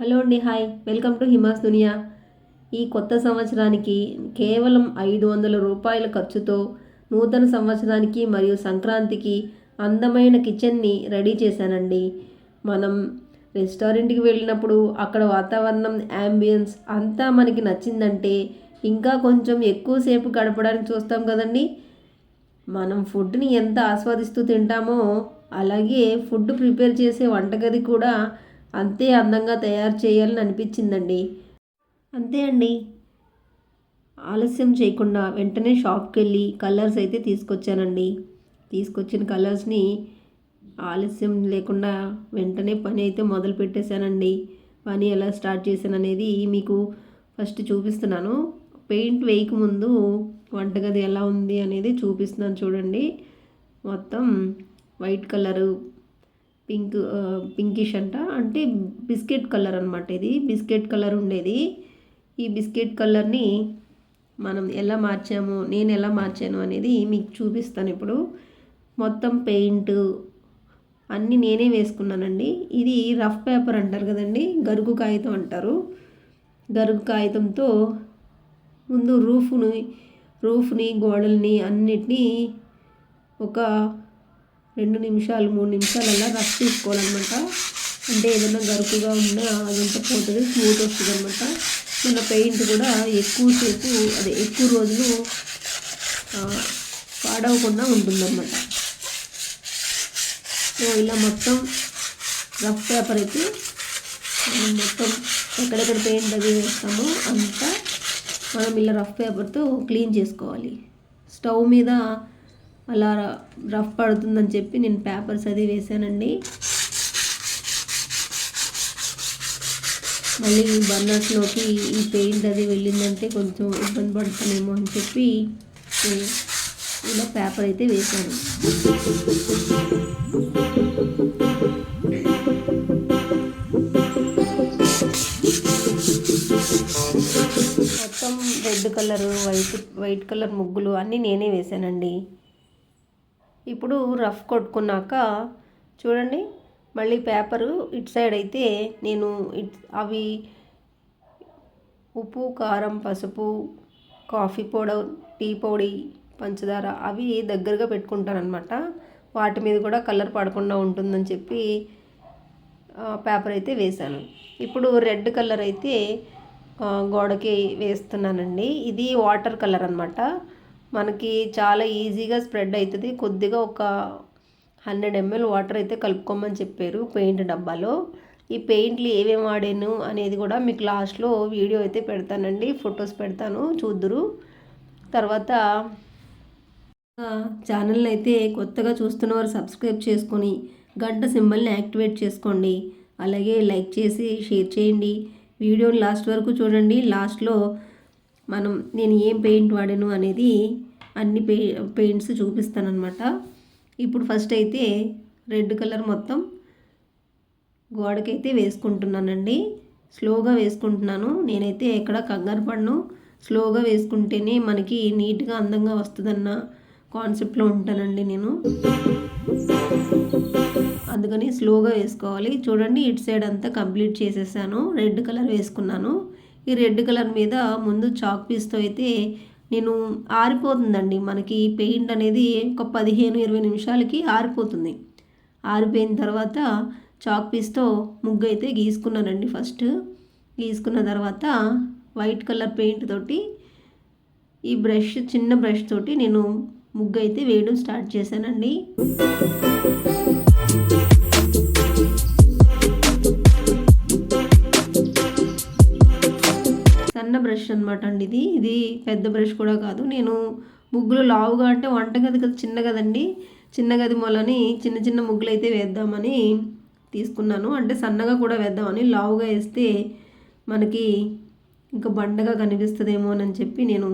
Hello అండి hi. Welcome to Hima's దునియా. ఈ కొత్త సంవత్సరానికి కేవలం ఐదు వందల రూపాయల ఖర్చుతో నూతన సంవత్సరానికి మరియు సంక్రాంతికి అందమైన కిచెన్ని రెడీ చేశానండి. మనం రెస్టారెంట్కి వెళ్ళినప్పుడు అక్కడ వాతావరణం యాంబియన్స్ అంతా మనకి నచ్చిందంటే ఇంకా కొంచెం ఎక్కువసేపు గడపడానికి చూస్తాం కదండి. మనం ఫుడ్ని ఎంత ఆస్వాదిస్తూ తింటామో అలాగే ఫుడ్ ప్రిపేర్ చేసే వంటగది కూడా అంతే అందంగా తయారు చేయాలని అనిపించిందండి. అంతే అండి. ఆలస్యం చేయకుండా వెంటనే షాప్కి వెళ్ళి కలర్స్ అయితే తీసుకొచ్చానండి. తీసుకొచ్చిన కలర్స్ని ఆలస్యం లేకుండా వెంటనే పని అయితే మొదలు పెట్టేశానండి. పని ఎలా స్టార్ట్ చేశాను అనేది మీకు ఫస్ట్ చూపిస్తున్నాను. పెయింట్ వేయకముందు వంటగది ఎలా ఉంది అనేది చూపిస్తున్నాను చూడండి. మొత్తం వైట్ కలరు పింక్ పింకిష్ అంట. అంటే బిస్కెట్ కలర్ అనమాట ఇది. బిస్కెట్ కలర్ ఉండేది. ఈ బిస్కెట్ కలర్ని మనం ఎలా మార్చాము నేను ఎలా మార్చాను అనేది మీకు చూపిస్తాను ఇప్పుడు. మొత్తం పెయింట్ అన్నీ నేనే వేసుకున్నానండి. ఇది రఫ్ పేపర్ అంటారు కదండి గరుగు కాగితం అంటారు. గరుగు కాగితంతో ముందు రూఫ్ని రూఫ్ని గోడల్ని అన్నిటినీ ఒక రెండు నిమిషాలు మూడు నిమిషాలు అలా రఫ్ తీసుకోవాలన్నమాట. అంటే ఏదైనా గరుకుగా ఉన్నా అదంతా పోతుంది స్మూత్ వస్తుంది అనమాట మన పెయింట్ కూడా ఎక్కువసేపు అదే ఎక్కువ రోజులు పాడవకుండా ఉంటుందన్నమాట. సో ఇలా మొత్తం రఫ్ పేపర్ అయితే మొత్తం ఎక్కడెక్కడ పెయింట్ అది వేస్తామో అంతా మనం ఇలా రఫ్ పేపర్తో క్లీన్ చేసుకోవాలి. స్టవ్ మీద అలా రఫ్ పడుతుందని చెప్పి నేను పేపర్స్ అది వేసానండి మళ్ళీ బర్నర్స్లోకి ఈ పెయింట్ అది వెళ్ళిందంటే కొంచెం ఇబ్బంది పడుతుందేమో అని చెప్పి ఇలా పేపర్ అయితే వేశాను. మొత్తం red colour white white colour ముగ్గులు అన్నీ నేనే వేశానండి. ఇప్పుడు రఫ్ కొట్టుకున్నాక చూడండి మళ్ళీ పేపరు ఇటు సైడ్ అయితే నేను ఇట్ అవి ఉప్పు కారం పసుపు కాఫీ పౌడర్ టీ పొడి పంచదార అవి దగ్గరగా పెట్టుకుంటాను అనమాట వాటి మీద కూడా కలర్ పడకుండా ఉంటుందని చెప్పి పేపర్ అయితే వేశాను. ఇప్పుడు రెడ్ కలర్ అయితే గోడకి వేస్తున్నానండి. ఇది వాటర్ కలర్ అనమాట మనకి చాలా ఈజీగా స్ప్రెడ్ అవుతుంది. కొద్దిగా ఒక హండ్రెడ్ ఎంఎల్ వాటర్ అయితే కలుపుకోమని చెప్పారు పెయింట్ డబ్బాలో. ఈ పెయింట్లు ఏమేమి వాడాను అనేది కూడా మీకు లాస్ట్లో వీడియో అయితే పెడతానండి. ఫొటోస్ పెడతాను చూద్దురు. తర్వాత ఛానల్ అయితే కొత్తగా చూస్తున్నవారు సబ్స్క్రైబ్ చేసుకొని గంట సింబల్ని యాక్టివేట్ చేసుకోండి. అలాగే లైక్ చేసి షేర్ చేయండి. వీడియోని లాస్ట్ వరకు చూడండి. లాస్ట్లో మనం నేను ఏం పెయింట్ వాడాను అనేది అన్ని పెయి పెయింట్స్ చూపిస్తానమాట ఇప్పుడు ఫస్ట్ అయితే రెడ్ కలర్ మొత్తం గోడకైతే వేసుకుంటున్నానండి. స్లోగా వేసుకుంటున్నాను. నేనైతే ఎక్కడ కంగారు పడను. స్లోగా వేసుకుంటేనే మనకి నీట్గా అందంగా వస్తుందన్న కాన్సెప్ట్లో ఉంటానండి నేను. అందుకని స్లోగా వేసుకోవాలి. చూడండి ఇటు సైడ్ అంతా కంప్లీట్ చేసేసాను. రెడ్ కలర్ వేసుకున్నాను. ఈ రెడ్ కలర్ మీద ముందు చాక్ పీస్తో అయితే నేను ఆరిపోతుందండి. మనకి పెయింట్ అనేది ఒక పదిహేను ఇరవై నిమిషాలకి ఆరిపోతుంది. ఆరిపోయిన తర్వాత చాక్ పీస్తో ముగ్గు అయితే గీసుకున్నానండి ఫస్ట్. గీసుకున్న తర్వాత వైట్ కలర్ పెయింట్ తోటి ఈ బ్రష్ చిన్న బ్రష్ తోటి నేను ముగ్గు అయితే వేయడం స్టార్ట్ చేశానండి. సన్న బ్రష్ అనమాట అండి ఇది. ఇది పెద్ద బ్రష్ కూడా కాదు. నేను ముగ్గులు లావుగా అంటే వంటగది కదా చిన్న కదండి చిన్న గది మొలని చిన్న చిన్న ముగ్గులు అయితే వేద్దామని తీసుకున్నాను. అంటే సన్నగా కూడా వేద్దామని లావుగా వేస్తే మనకి ఇంకా బండగా కనిపిస్తుందేమో అని చెప్పి నేను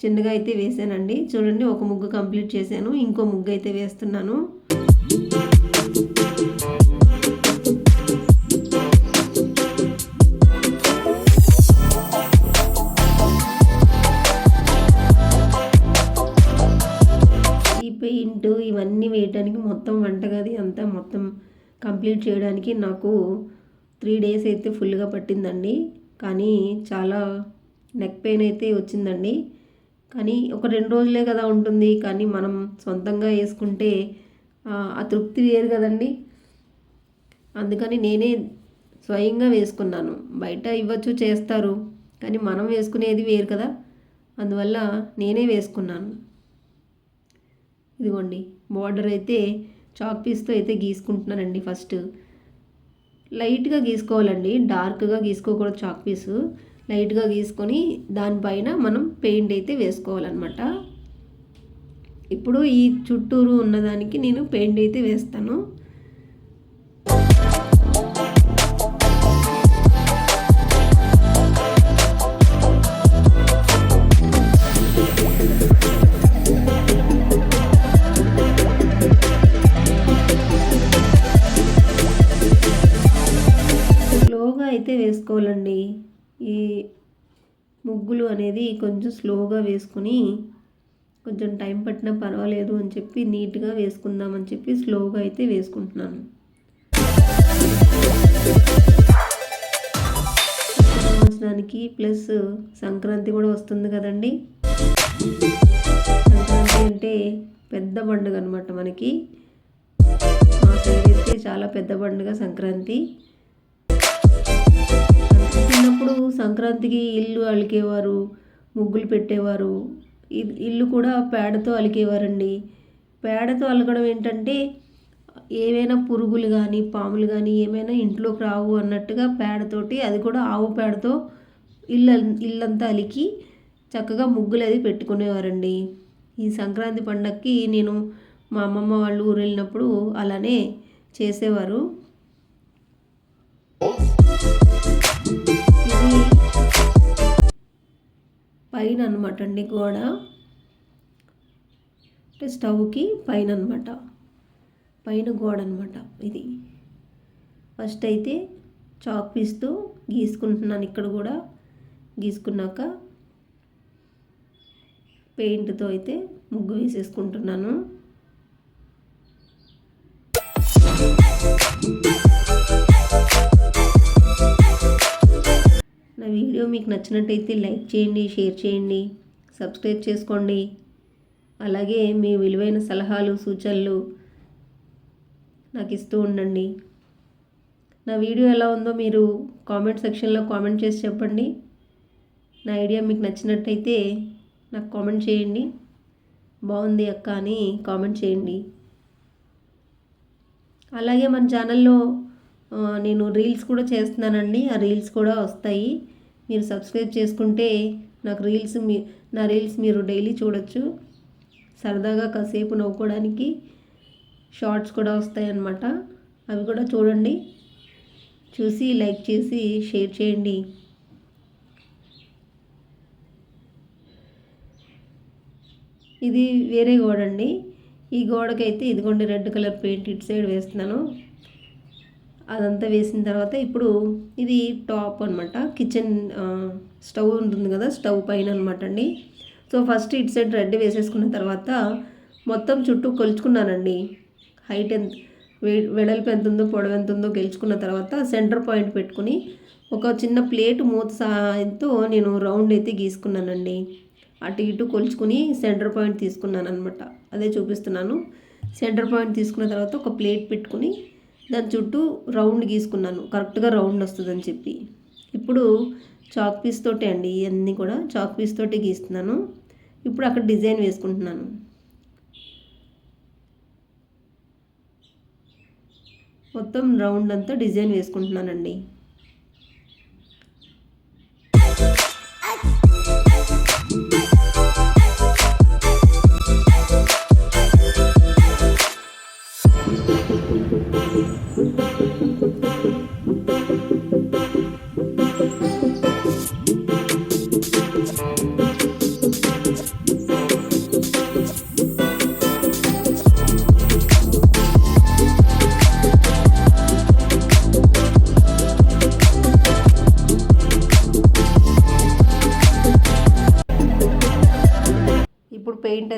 చిన్నగా అయితే వేసానండి. చూడండి ఒక ముగ్గు కంప్లీట్ చేశాను. ఇంకో ముగ్గు అయితే వేస్తున్నాను. కంప్లీట్ చేయడానికి నాకు త్రీ డేస్ అయితే ఫుల్గా పట్టిందండి. కానీ చాలా నెక్ పెయిన్ అయితే వచ్చిందండి. కానీ ఒక రెండు రోజులే కదా ఉంటుంది. కానీ మనం సొంతంగా వేసుకుంటే ఆ తృప్తి వేరు కదండి. అందుకని నేనే స్వయంగా వేసుకున్నాను. బయట ఇవ్వచ్చు చేస్తారు. కానీ మనం వేసుకునేది వేరు కదా. అందువల్ల నేనే వేసుకున్నాను. ఇదిగోండి బార్డర్ అయితే చాక్ పీస్తో అయితే గీసుకుంటున్నానండి ఫస్ట్. లైట్గా గీసుకోవాలండి డార్క్గా గీసుకోకూడదు చాక్ పీసు. లైట్గా గీసుకొని దానిపైన మనం పెయింట్ అయితే వేసుకోవాలన్నమాట. ఇప్పుడు ఈ చుట్టూరు ఉన్నదానికి నేను పెయింట్ అయితే వేస్తాను. అయితే వేసుకోవాలండి. ఈ ముగ్గులు అనేది కొంచెం స్లోగా వేసుకొని కొంచెం టైం పట్టినా పర్వాలేదు అని చెప్పి నీట్గా వేసుకుందామని చెప్పి స్లోగా అయితే వేసుకుంటున్నాను. సంవత్సరానికి ప్లస్ సంక్రాంతి కూడా వస్తుంది కదండి. సంక్రాంతి అంటే పెద్ద పండుగ అనమాట మనకి. మా సైడ్ అయితే చాలా పెద్ద పండుగ సంక్రాంతి. చిన్నప్పుడు సంక్రాంతికి ఇల్లు అలికేవారు ముగ్గులు పెట్టేవారు. ఇల్లు కూడా పేడతో అలికేవారండి. పేడతో అలకడం ఏంటంటే ఏవైనా పురుగులు కానీ పాములు కానీ ఏమైనా ఇంట్లోకి రావు అన్నట్టుగా పేడతోటి అది కూడా ఆవు పేడతో ఇల్లు ఇల్లంతా అలికి చక్కగా ముగ్గులు అది పెట్టుకునేవారండి. ఈ సంక్రాంతి పండగకి నేను మా అమ్మమ్మ వాళ్ళు ఊరు వెళ్ళినప్పుడు అలానే చేసేవారు. పైన అనమాట అండి గోడ. అంటే స్టవ్కి పైన అనమాట పైన గోడ అనమాట ఇది. ఫస్ట్ అయితే చాక్ పీస్తో గీసుకుంటున్నాను ఇక్కడ కూడా. గీసుకున్నాక పెయింట్తో అయితే ముగ్గు వేసేసుకుంటున్నాను. వీడియో మీకు నచ్చినట్టయితే లైక్ చేయండి షేర్ చేయండి సబ్స్క్రైబ్ చేసుకోండి. అలాగే మీ విలువైన సలహాలు సూచనలు నాకు ఇస్తూ ఉండండి. నా వీడియో ఎలా ఉందో మీరు కామెంట్ సెక్షన్లో కామెంట్ చేసి చెప్పండి. నా ఐడియా మీకు నచ్చినట్టయితే నాకు కామెంట్ చేయండి. బాగుంది అక్క అని కామెంట్ చేయండి. అలాగే మన ఛానల్లో నేను రీల్స్ కూడా చేస్తున్నానండి. ఆ రీల్స్ కూడా వస్తాయి. మీరు సబ్స్క్రైబ్ చేసుకుంటే నాకు రీల్స్ మీ నా రీల్స్ మీరు డైలీ చూడొచ్చు. సరదాగా కాసేపు నవ్వుకోవడానికి షార్ట్స్ కూడా వస్తాయన్నమాట. అవి కూడా చూడండి. చూసి లైక్ చేసి షేర్ చేయండి. ఇది వేరే గోడ అండి ఈ గోడకైతే ఇదిగోండి రెడ్ కలర్ పెయింట్ ఇటు సైడ్ వేస్తున్నాను. అదంతా వేసిన తర్వాత ఇప్పుడు ఇది టాప్ అనమాట కిచెన్ స్టవ్ ఉంటుంది కదా స్టవ్ పైన అనమాట అండి. సో ఫస్ట్ ఇటు సైడ్ రెడ్ వేసేసుకున్న తర్వాత మొత్తం చుట్టూ కొలుచుకున్నానండి. హైట్ ఎంత వెడల్పు ఎంత ఉందో పొడవు ఎంత ఉందో గెలుచుకున్న తర్వాత సెంటర్ పాయింట్ పెట్టుకుని ఒక చిన్న ప్లేట్ మూత సహాయంతో నేను రౌండ్ అయితే గీసుకున్నానండి. అటు ఇటు కొలుచుకుని సెంటర్ పాయింట్ తీసుకున్నాను అనమాట అదే చూపిస్తున్నాను. సెంటర్ పాయింట్ తీసుకున్న తర్వాత ఒక ప్లేట్ పెట్టుకుని దాని చుట్టూ రౌండ్ గీసుకున్నాను. కరెక్ట్గా రౌండ్ వస్తుందని చెప్పి. ఇప్పుడు చాక్ పీస్ తోటి అండి ఇవన్నీ కూడా చాక్ పీస్ తోటి గీస్తున్నాను. ఇప్పుడు అక్కడ డిజైన్ వేసుకుంటున్నాను. మొత్తం రౌండ్ అంతా డిజైన్ వేసుకుంటున్నానండి.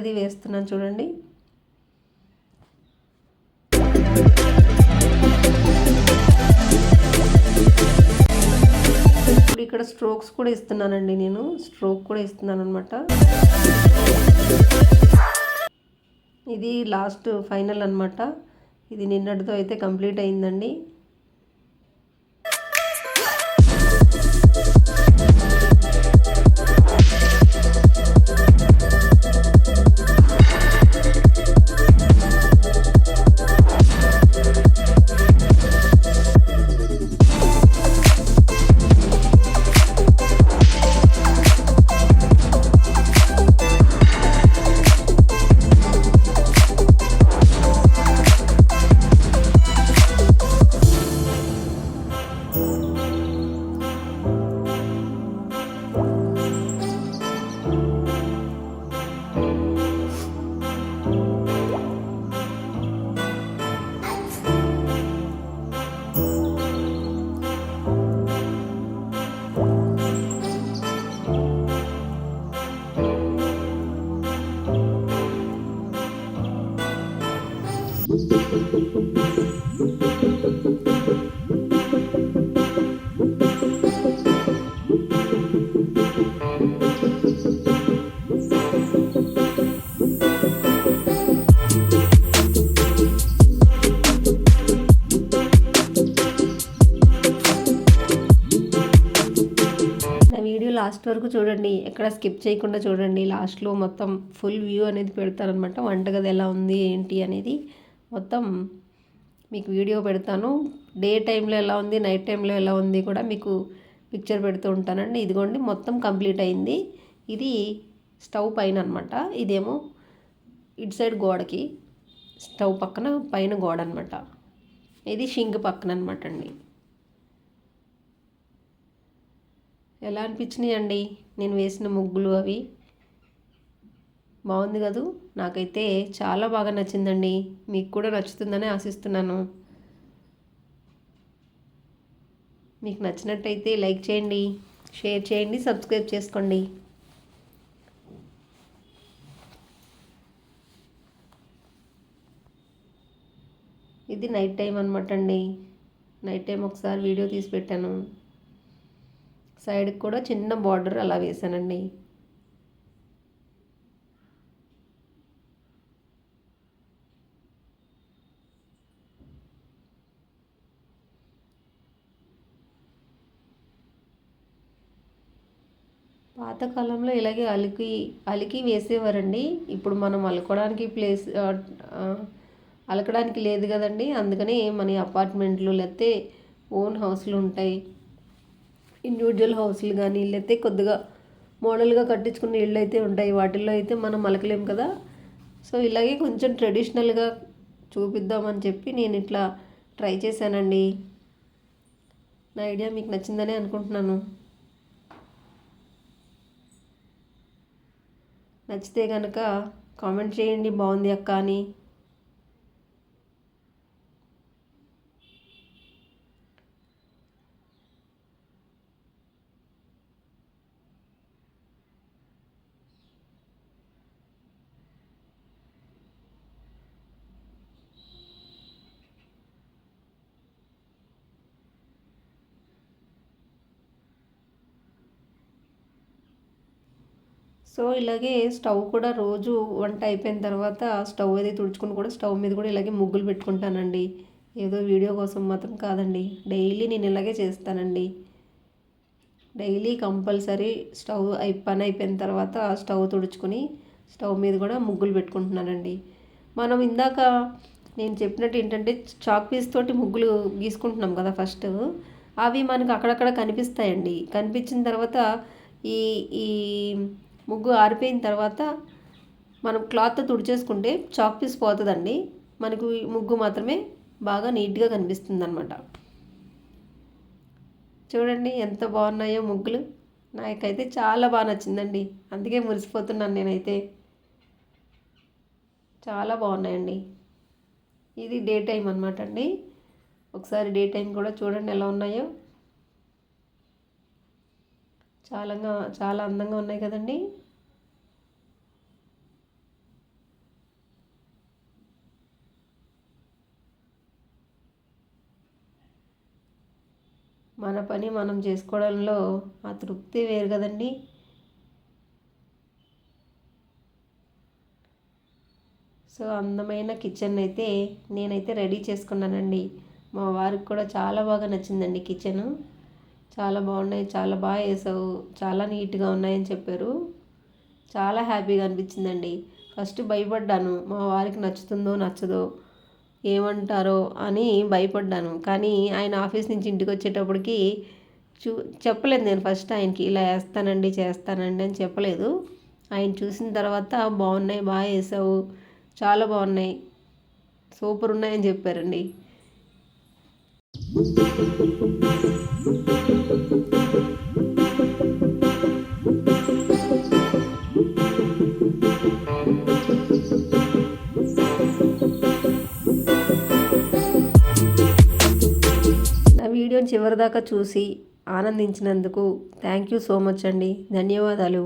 అది వేస్తున్నాను చూడండి. ఇప్పుడు ఇక్కడ స్ట్రోక్స్ కూడా ఇస్తున్నానండి నేను. స్ట్రోక్ కూడా ఇస్తున్నాను అనమాట ఇది లాస్ట్ ఫైనల్ అనమాట ఇది నిన్నటితో అయితే కంప్లీట్ అయిందండి. లాస్ట్ వరకు చూడండి ఎక్కడ స్కిప్ చేయకుండా చూడండి. లాస్ట్లో మొత్తం ఫుల్ వ్యూ అనేది పెడతారనమాట వంటగది ఎలా ఉంది ఏంటి అనేది మొత్తం మీకు వీడియో పెడతాను. డే టైంలో ఎలా ఉంది నైట్ టైంలో ఎలా ఉంది కూడా మీకు పిక్చర్ పెడుతూ ఉంటానండి. ఇదిగోండి మొత్తం కంప్లీట్ అయింది. ఇది స్టవ్ పైన అనమాట ఇదేమో ఇటు సైడ్ గోడకి స్టవ్ పక్కన పైన గోడ అనమాట ఇది షింక్ పక్కన అనమాట అండి. ఎలా అనిపించినాయి అండి నేను వేసిన ముగ్గులు అవి. బాగుంది కదూ? నాకైతే చాలా బాగా నచ్చిందండి. మీకు కూడా నచ్చుతుందని ఆశిస్తున్నాను. మీకు నచ్చినట్టయితే లైక్ చేయండి షేర్ చేయండి సబ్స్క్రైబ్ చేసుకోండి. ఇది నైట్ టైం అనమాట అండి. నైట్ టైం ఒకసారి వీడియో తీసి పెట్టాను. సైడ్కి కూడా చిన్న బార్డర్ అలా వేసానండి. పాతకాలంలో ఇలాగే అలికి అలికి వేసేవారండి. ఇప్పుడు మనం అలుకోవడానికి ప్లేస్ అలకడానికి లేదు కదండి. అందుకని మన అపార్ట్మెంట్లు లేకపోతే ఓన్ హౌస్లు ఉంటాయి. ఇండివిజువల్ హౌస్లు కానీ లేకపోతే కొద్దిగా మోడల్గా కట్టించుకున్న ఇళ్ళు అయితే ఉంటాయి. వాటిల్లో అయితే మనం అలకలేం కదా. సో ఇలాగే కొంచెం ట్రెడిషనల్గా చూపిద్దామని చెప్పి నేను ఇట్లా ట్రై చేశానండి. నా ఐడియా మీకు నచ్చిందనే అనుకుంటున్నాను. నచ్చితే కనుక కామెంట్ చేయండి. బాగుంది అక్క అని. సో ఇలాగే స్టవ్ కూడా రోజు వంట అయిపోయిన తర్వాత స్టవ్ అది తుడుచుకుని కూడా స్టవ్ మీద కూడా ఇలాగే ముగ్గులు పెట్టుకుంటానండి. ఏదో వీడియో కోసం మాత్రం కాదండి. డైలీ నేను ఇలాగే చేస్తానండి. డైలీ కంపల్సరీ స్టవ్ అయి పని అయిపోయిన తర్వాత స్టవ్ తుడుచుకుని స్టవ్ మీద కూడా ముగ్గులు పెట్టుకుంటున్నానండి. మనం ఇందాక నేను చెప్పినట్టు ఏంటంటే చాక్ పీస్ తోటి ముగ్గులు గీసుకుంటున్నాం కదా ఫస్ట్. అవి మనకు అక్కడక్కడ కనిపిస్తాయండి. కనిపించిన తర్వాత ఈ ఈ ముగ్గు ఆరిపోయిన తర్వాత మనం క్లాత్తో తుడిచేసుకుంటే చాక్ పీస్ పోతుందండి. మనకు ముగ్గు మాత్రమే బాగా నీట్గా కనిపిస్తుంది అనమాట చూడండి ఎంత బాగున్నాయో ముగ్గులు. నాకైతే చాలా బాగా నచ్చిందండి. అందుకే మురిసిపోతున్నాను నేనైతే. చాలా బాగున్నాయండి. ఇది డే టైం అనమాట అండి. ఒకసారి డే టైం కూడా చూడండి ఎలా ఉన్నాయో. చాలా చాలా అందంగా ఉన్నాయి కదండి. మన పని మనం చేసుకోవడంలో ఆ తృప్తి వేరు కదండి. సో అందమైన కిచెన్ అయితే నేనైతే రెడీ చేసుకున్నానండి. మా వారికి కూడా చాలా బాగా నచ్చిందండి కిచెను. చాలా బాగున్నాయి చాలా బాగా వేసావు చాలా నీట్గా ఉన్నాయని చెప్పారు. చాలా హ్యాపీగా అనిపించిందండి. ఫస్ట్ భయపడ్డాను మా వారికి నచ్చుతుందో నచ్చదో ఏమంటారో అని భయపడ్డాను. కానీ ఆయన ఆఫీస్ నుంచి ఇంటికి వచ్చేటప్పటికి చూ చెప్పలేదు నేను ఫస్ట్ ఆయనకి ఇలా వేస్తానండి చేస్తానండి అని చెప్పలేదు. ఆయన చూసిన తర్వాత బాగున్నాయి బాగా వేసావు చాలా బాగున్నాయి సూపర్ ఉన్నాయని చెప్పారండి. వీడియోని చివరిదాకా చూసి ఆనందించినందుకు థ్యాంక్ యూ సో మచ్ అండి. ధన్యవాదాలు.